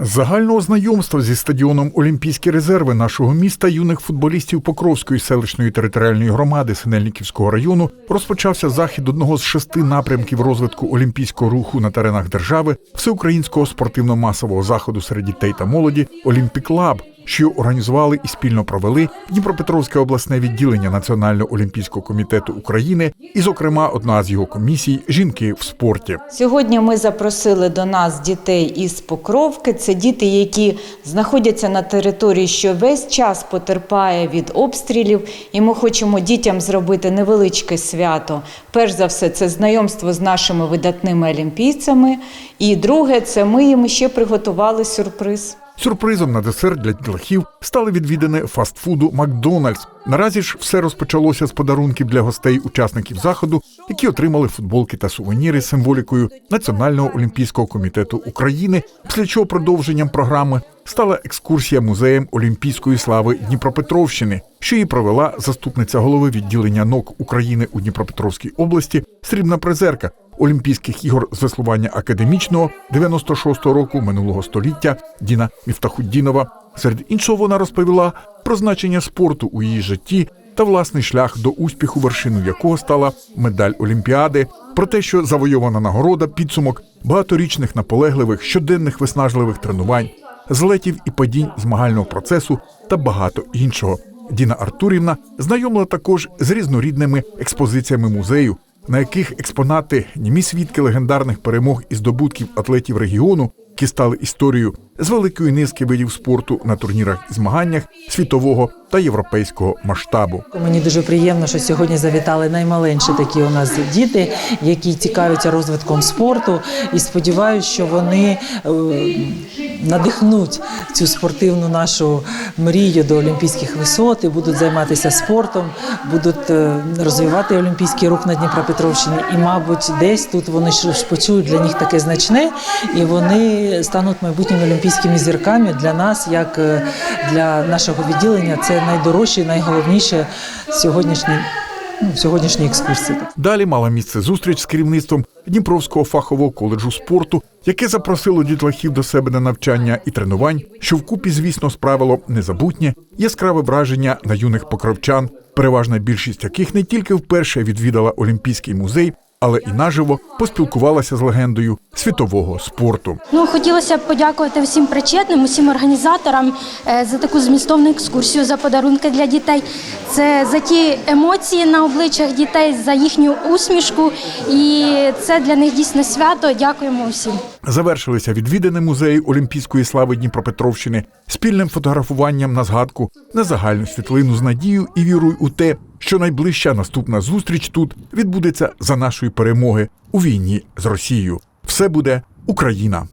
Загального знайомства зі стадіоном Олімпійські резерви нашого міста юних футболістів Покровської селищної територіальної громади Синельниківського району розпочався захід одного з шести напрямків розвитку олімпійського руху на теренах держави всеукраїнського спортивно-масового заходу серед дітей та молоді Олімпік Лаб, що організували і спільно провели Дніпропетровське обласне відділення Національного олімпійського комітету України і, зокрема, одна з його комісій жінки в спорті. Сьогодні ми запросили до нас дітей із Покровки. Це діти, які знаходяться на території, що весь час потерпає від обстрілів, і ми хочемо дітям зробити невеличке свято. Перш за все, це знайомство з нашими видатними олімпійцями. І друге, це ми їм ще приготували сюрприз. Сюрпризом на десерт для дітлахів стали відвідини фастфуду Макдональдс. Наразі ж все розпочалося з подарунків для гостей учасників заходу, які отримали футболки та сувеніри з символікою Національного олімпійського комітету України. Після чого продовженням програми стала екскурсія музеєм Олімпійської слави Дніпропетровщини, що її провела заступниця голови відділення НОК України у Дніпропетровській області, срібна призерка Олімпійських ігор з веслування академічного 96-го року минулого століття Діна Міфтахуддінова. Серед іншого вона розповіла про значення спорту у її житті та власний шлях до успіху, вершиною якого стала медаль Олімпіади, про те, що завойована нагорода, підсумок багаторічних наполегливих щоденних виснажливих тренувань, злетів і падінь змагального процесу та багато іншого. Діна Артурівна знайомила також з різнорідними експозиціями музею, на яких експонати німі свідки легендарних перемог і здобутків атлетів регіону, які стали історією з великої низки видів спорту на турнірах і змаганнях світового та європейського масштабу. Мені дуже приємно, що сьогодні завітали наймаленші такі у нас діти, які цікавляться розвитком спорту, і сподіваюся, що вони е, надихнуть цю спортивну нашу мрію до олімпійських висот і будуть займатися спортом, будуть е, розвивати олімпійський рух на Дніпропетровщині. І, мабуть, десь тут вони ж почують для них таке значне, і вони стануть майбутніми олімпійськими зірками для нас, як е, для нашого відділення. Це найдорожче, і найголовніше сьогоднішній. Ну, сьогоднішній екскурсії. Далі мала місце зустріч з керівництвом Дніпровського фахового коледжу спорту, яке запросило дітлахів до себе на навчання і тренувань, що вкупі, звісно, справило незабутнє яскраве враження на юних покровчан, переважна більшість яких не тільки вперше відвідала Олімпійський музей, але і наживо поспілкувалася з легендою світового спорту. Ну, хотілося б подякувати всім причетним, усім організаторам е, за таку змістовну екскурсію, за подарунки для дітей. Це за ті емоції на обличчях дітей, за їхню усмішку. І це для них дійсно свято. Дякуємо усім. Завершилися відвідини музею Олімпійської слави Дніпропетровщини спільним фотографуванням на згадку на загальну світлину з надією і вірою у те, що найближча наступна зустріч тут відбудеться за нашої перемоги у війні з Росією. Все буде Україна.